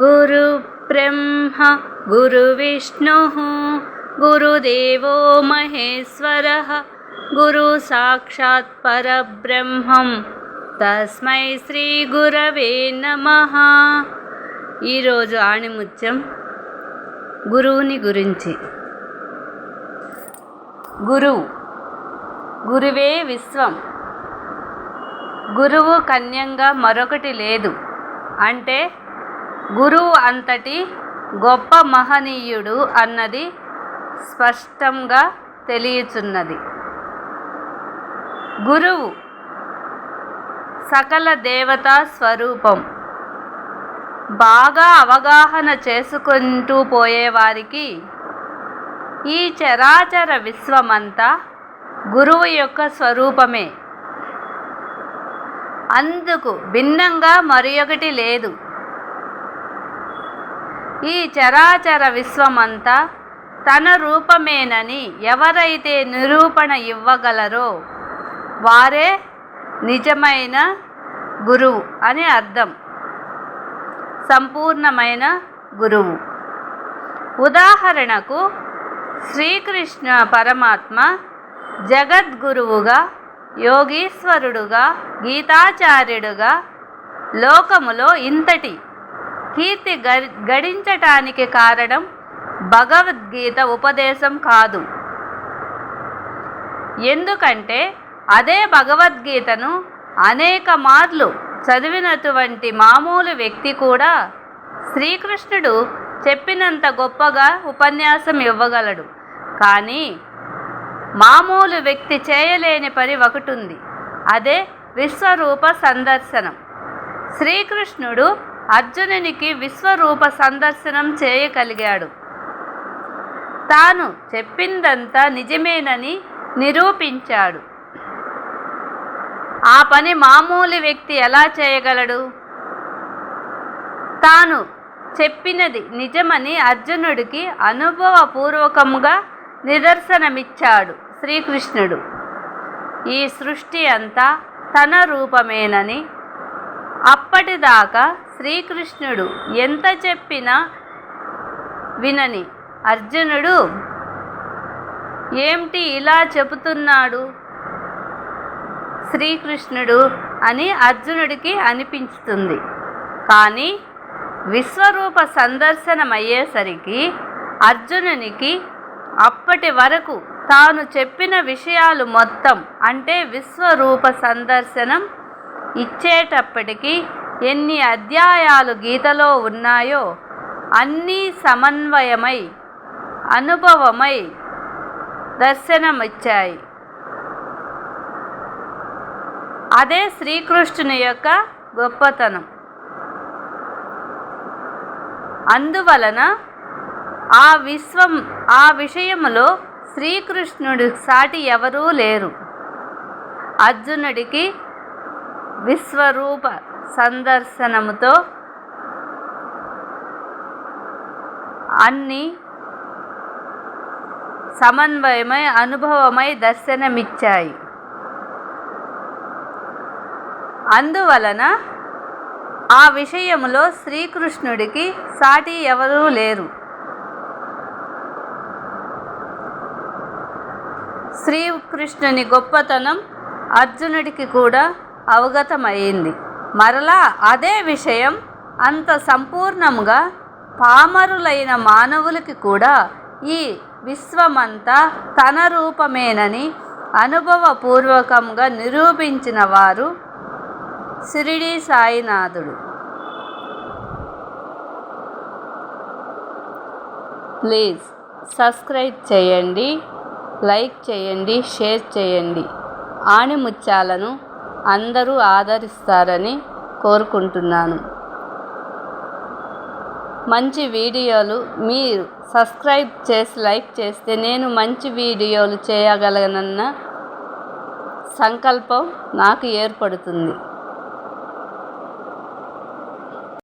गुरुब्रह्म गुरुविष्णुः गुरुदेवो महेश्वरः गुरुसाक्षात् परब्रह्मं తస్మై శ్రీ గురవే నమ ఈరోజు ఆణిముత్యం గురువుని గురించి గురువు గురువే విశ్వం గురువు కన్యంగా మరొకటి లేదు అంటే గురువు అంతటి గొప్ప మహనీయుడు అన్నది స్పష్టంగా తెలియచున్నది. గురువు సకల దేవతా స్వరూపం. బాగా అవగాహన చేసుకుంటూ పోయేవారికి ఈ చరాచర విశ్వమంతా గురువు యొక్క స్వరూపమే. అందుకు భిన్నంగా మరి ఒకటి లేదు. ఈ చరాచర విశ్వమంతా తన రూపమేనని ఎవరైతే నిరూపణ ఇవ్వగలరో వారే నిజమైన గురువు అని అర్థం. సంపూర్ణమైన గురువు. ఉదాహరణకు శ్రీకృష్ణ పరమాత్మ జగద్గురువుగా యోగీశ్వరుడుగా గీతాచార్యుడుగా లోకములో ఇంతటి కీర్తి గడించటానికి కారణం భగవద్గీత ఉపదేశం కాదు. ఎందుకంటే అదే భగవద్గీతను అనేక మార్లు చదివినటువంటి మామూలు వ్యక్తి కూడా శ్రీకృష్ణుడు చెప్పినంత గొప్పగా ఉపన్యాసం ఇవ్వగలడు. కానీ మామూలు వ్యక్తి చేయలేని పని ఒకటి ఉంది అదే విశ్వరూప సందర్శనం. శ్రీకృష్ణుడు అర్జునునికి విశ్వరూప సందర్శనం చేయగలిగాడు. తాను చెప్పిందంతా నిజమేనని నిరూపించాడు. ఆ పని మామూలు వ్యక్తి ఎలా చేయగలడు? తాను చెప్పినది నిజమని అర్జునుడికి అనుభవపూర్వకంగా నిదర్శనమిచ్చాడు శ్రీకృష్ణుడు. ఈ సృష్టి అంతా తన రూపమేనని అప్పటిదాకా శ్రీకృష్ణుడు ఎంత చెప్పినా వినని. అర్జునుడు ఏమిటి ఇలా చెబుతున్నాడు? శ్రీకృష్ణుడు అని అర్జునుడికి అనిపించుతుంది. కానీ విశ్వరూప సందర్శనమయ్యేసరికి అర్జునునికి అప్పటి వరకు తాను చెప్పిన విషయాలు మొత్తం అంటే విశ్వరూప సందర్శనం ఇచ్చేటప్పటికీ ఎన్ని అధ్యాయాలు గీతలో ఉన్నాయో అన్నీ సమన్వయమై అనుభవమై దర్శనమిచ్చాయి. అదే శ్రీకృష్ణుని యొక్క గొప్పతనం. అందువలన ఆ విశ్వం ఆ విషయంలో శ్రీకృష్ణుడి సాటి ఎవరూ లేరు. అర్జునుడికి విశ్వరూప సందర్శనముతో అన్ని సమన్వయమై అనుభవమై దర్శనమిచ్చాయి. అందువలన ఆ విషయములో శ్రీకృష్ణుడికి సాటి ఎవరూ లేరు. శ్రీకృష్ణుని గొప్పతనం అర్జునుడికి కూడా అవగతమైంది మరలా అదే విషయం అంత సంపూర్ణంగా పామరులైన మానవులకి కూడా ఈ విశ్వమంతా తన రూపమేనని అనుభవపూర్వకంగా నిరూపించిన వారు షిరిడి సాయినాథుడు. ప్లీజ్ సబ్స్క్రైబ్ చేయండి లైక్ చేయండి షేర్ చేయండి. ఆణిముత్యాలను అందరూ ఆదరిస్తారని కోరుకుంటున్నాను. మంచి వీడియోలు మీరు సబ్స్క్రైబ్ చేసి లైక్ చేస్తే నేను మంచి వీడియోలు చేయగలనన్న సంకల్పం నాకు ఏర్పడుతుంది.